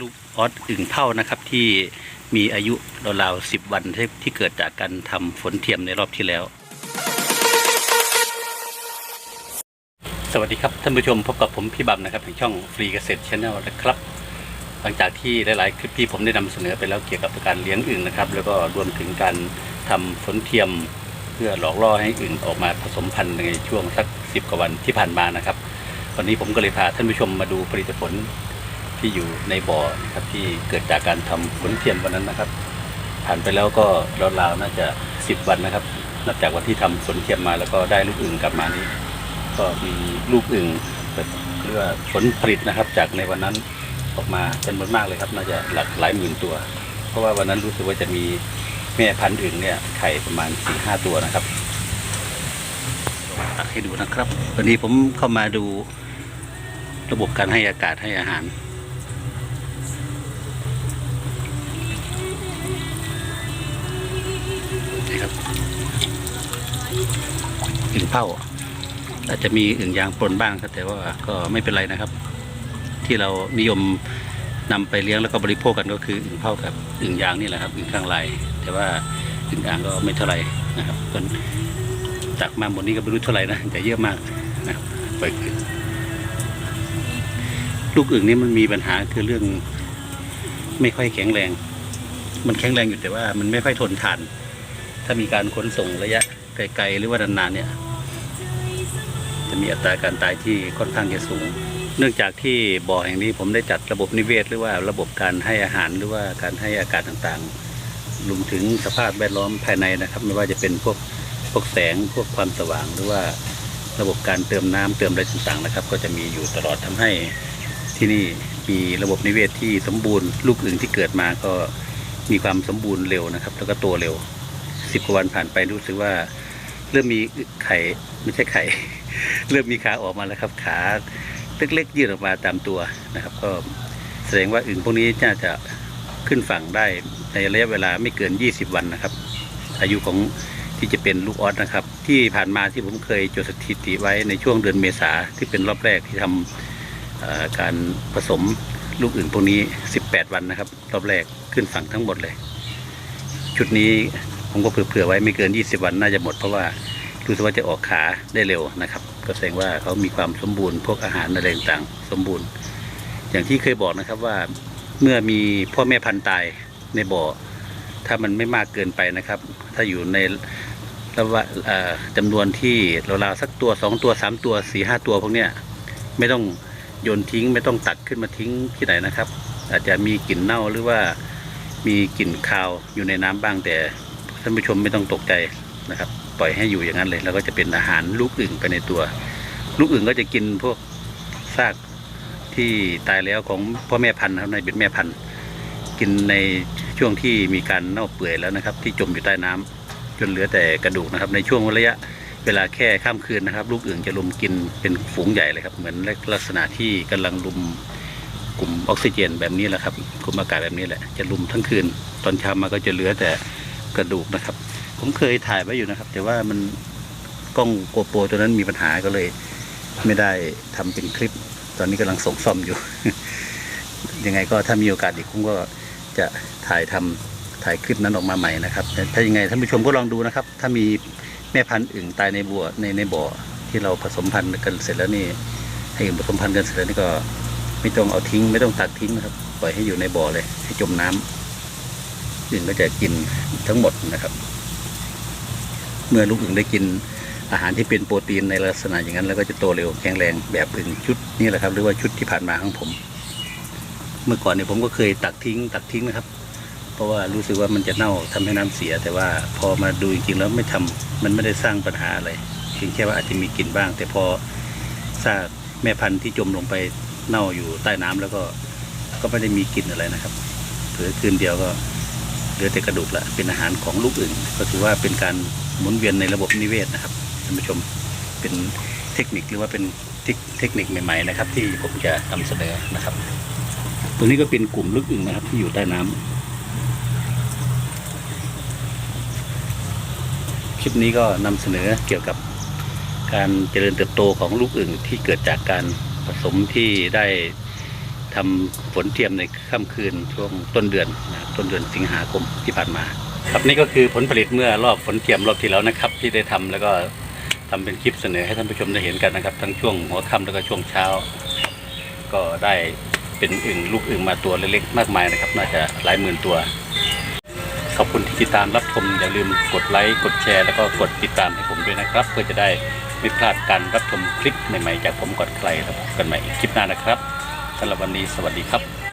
ลูกออสอึ่งเท่านะครับ ที่มีอายุราวๆสิบวันที่ที่เกิดจากการทำฝนเทียมในรอบที่แล้ว สวัสดีครับท่านผู้ชมพบกับผมพี่บัมนะครับแห่งช่องฟรีเกษตรชาแนลนะครับ หลังจากที่หลายๆ คลิปที่ผมได้นำเสนอไปแล้วเกี่ยวกับการเลี้ยงอึ่งนะครับ แล้วก็รวมถึงการทำฝนเทียมเพื่อหลอกล่อให้อึ่งออกมาผสมพันธุ์ในช่วงสักสิบกว่าวันที่ผ่านมานะครับวันนี้ผมก็เลยพาท่านผู้ชมมาดูผลิตผล ที่อยู่ในบ่อนะครับที่เกิดจากการทำฝนเทียมวันนั้นนะครับ ผ่านไปแล้วก็ราวๆน่าจะสิบวันนะครับ นับจากวันที่ทำฝนเทียมมาแล้วก็ได้ลูกอึ่งกลับมานี้ ก็มีลูกอึ่งเรียกว่าผลผลิตนะครับ จากในวันนั้นออกมาจำนวนมากเลยครับ น่าจะหลักหลายหมื่นตัว เพราะว่าวันนั้นรู้สึกว่าจะมีแม่พันธุ์อึ่งเนี่ยไข่ประมาณสี่ห้าตัวนะครับให้ดูนะครับ วันนี้ผมเข้ามาดูระบบการให้อากาศให้อาหาร เผาอาจจะมีอึ่งยางปนบ้างครับแต่ว่าก็ไม่เป็นไรนะครับ ที่เรานิยมนำไปเลี้ยงแล้วก็บริโภคกันก็คืออึ่งเผากับอึ่งยางนี่แหละครับอึ่งข้างลายแต่ว่าอึ่งยางก็ไม่เท่าไหร่นะครับคนจากมาหมดนี้ก็ไม่รู้เท่าไหร่นะแต่เยอะมากนะครับไปลูกอึ่งนี่มันมีปัญหาคือเรื่องไม่ค่อยแข็งแรง มันแข็งแรงอยู่แต่ว่ามันไม่ค่อยทนทาน ถ้ามีการขนส่งระยะไกลๆหรือว่านานๆเนี่ย จะมีอัตราการตายที่ค่อนข้างจะสูง เนื่องจากที่บ่อแห่งนี้ผมได้จัดระบบนิเวศ หรือว่าระบบการให้อาหารหรือว่าการให้อากาศต่างๆรวมถึงสภาพแวดล้อมภายในนะครับ ไม่ว่าจะเป็นพวกพวกแสงพวกความสว่าง หรือว่าระบบการเติมน้ำเติมอะไรต่างๆนะครับ ก็จะมีอยู่ตลอดทำให้ที่นี่มีระบบนิเวศที่สมบูรณ์ลูกอึ่งที่เกิดมาก็มีความสมบูรณ์เร็วนะครับ แล้วก็โตเร็วสิบกว่าวันผ่านไปรู้สึกว่า เริ่มมีไข่ไม่ใช่ไข่ เริ่มมีขาออกมาแล้วครับ ขาเล็กๆยืดออกมาตามตัวนะครับ ก็แสดงว่าอึ่งพวกนี้น่าจะขึ้นฝั่งได้ในระยะเวลาไม่เกิน 20 วันนะครับ อายุของที่จะเป็นลูกออสนะครับ ที่ผ่านมาที่ผมเคยจดสถิติไว้ในช่วงเดือนเมษาที่เป็นรอบแรกที่ทำเอ่อการผสมลูกอึ่งพวกนี้ 18 วันนะครับ รอบแรกขึ้นฝั่งทั้งหมดเลย ชุดนี้ผมก็เผื่อๆไว้ไม่เกิน 20 วันน่าจะหมดเพราะว่า รู้สึกว่าจะออกขาได้เร็วนะครับ ก็แสดงว่าเขามีความสมบูรณ์พวกอาหารอะไรต่างๆสมบูรณ์ อย่างที่เคยบอกนะครับว่าเมื่อมีพ่อแม่พันธุ์ตายในบ่อ ถ้ามันไม่มากเกินไปนะครับ ถ้าอยู่ในระว่าจำนวนที่ราวๆสักตัวสองตัวสามตัวสี่ห้าตัวพวกเนี้ยไม่ต้องโยนทิ้ง ไม่ต้องตักขึ้นมาทิ้งที่ไหนนะครับ อาจจะมีกลิ่นเน่าหรือว่ามีกลิ่นคาวอยู่ในน้ำบ้างแต่ท่านผู้ชมไม่ต้องตกใจ นะครับ ปล่อยให้อยู่อย่างนั้นเลย แล้วก็จะเป็นอาหารลูกอึ่งไปในตัว ลูกอึ่งก็จะกินพวกซากที่ตายแล้วของพ่อแม่พันธุ์ครับในเป็นแม่พันธุ์ กินในช่วงที่มีการเน่าเปื่อยแล้วนะครับ ที่จมอยู่ใต้น้ำจนเหลือแต่กระดูกนะครับ ในช่วงระยะเวลาแค่ข้ามคืนนะครับ ลูกอื่นจะลุมกินเป็นฝูงใหญ่เลยครับ เหมือนลักษณะที่กำลังลุมกลุ่มออกซิเจนแบบนี้แหละครับกลุ่มอากาศแบบนี้แหละจะลุมทั้งคืน ตอนเช้ามาก็จะเหลือแต่กระดูกนะครับ ผมเคยถ่ายไว้อยู่นะครับ แต่ว่ามันกล้องโกโปรตัวนั้นมีปัญหาก็เลย ไม่ได้ทำเป็นคลิป ตอนนี้กำลังส่งซ่อมอยู่ ยังไงก็ถ้ามีโอกาสอีกผมก็จะถ่ายทำถ่ายคลิปนั้นออกมาใหม่นะครับแต่ถ้ายังไงท่านผู้ชมก็ลองดูนะครับ ถ้ามีแม่พันธุ์อึ่งตายในบัวในในบ่อที่เราผสมพันธุ์กันเสร็จแล้วนี่ให้อึ่งผสมพันธุ์กันเสร็จแล้วนี่ก็ไม่ต้องเอาทิ้ง ไม่ต้องตักทิ้งนะครับ ปล่อยให้อยู่ในบ่อเลย ให้จมน้ำอึ่งก็จะกินทั้งหมดนะครับ เมื่อลูกอึ่งได้กินอาหารที่เป็นโปรตีนในลักษณะอย่างนั้นแล้วก็จะโตเร็วแข็งแรงแบบอึ่งชุดนี้แหละครับ หรือว่าชุดที่ผ่านมาของผม เมื่อก่อนเนี่ยผมก็เคยตักทิ้ง ตักทิ้งนะครับ เพราะว่ารู้สึกว่ามันจะเน่าทำให้น้ำเสีย แต่ว่าพอมาดูจริงๆแล้วไม่ทำมันไม่ได้สร้างปัญหาอะไรเพียงแค่ว่าอาจจะมีกลิ่นบ้าง แต่พอซากแม่พันธุ์ที่จมลงไปเน่าอยู่ใต้น้ำแล้วก็ก็ไม่ได้มีกลิ่นอะไรนะครับเผือคืนเดียวก็ เหลือแต่กระดูกละเป็นอาหารของลูกอื่น ก็ถือว่าเป็นการหมุนเวียนในระบบนิเวศนะครับท่านผู้ชมเป็นเทคนิคหรือว่าเป็นเทคนิคใหม่ๆนะครับ ที่ผมจะนำเสนอนะครับตรงนี้ก็เป็นกลุ่มลึกอึ่งนะครับ ที่อยู่ใต้น้ำคลิปนี้ก็นำเสนอเกี่ยวกับการเจริญเติบโตของลูกอึ่งที่เกิดจากการผสมที่ได้ ททำฝนเทียมในค่ำคืนช่วงต้นเดือนนะต้นเดือนสิงหาคมที่ผ่านมา ครับนี่ก็คือผลผลิตเมื่อรอบฝนเทียมรอบที่แล้วนะครับ ที่ได้ทำแล้วก็ทำเป็นคลิปเสนอให้ท่านผู้ชมได้เห็นกันนะครับ ทั้งช่วงหัวค่ำแล้วก็ช่วงเช้า ก็ได้เป็นอึ่งลูกอึ่งมาตัวเล็กๆมากมายนะครับ น่าจะหลายหมื่นตัวขอบคุณที่ติดตามรับชม อย่าลืมกดไลค์กดแชร์แล้วก็กดติดตามให้ผมด้วยนะครับ เพื่อจะได้ไม่พลาดการรับชมคลิปใหม่ๆ จากผมก่อนใครแล้วพบกันใหม่คลิปหน้านะครับ สำหรับวันนี้สวัสดีครับ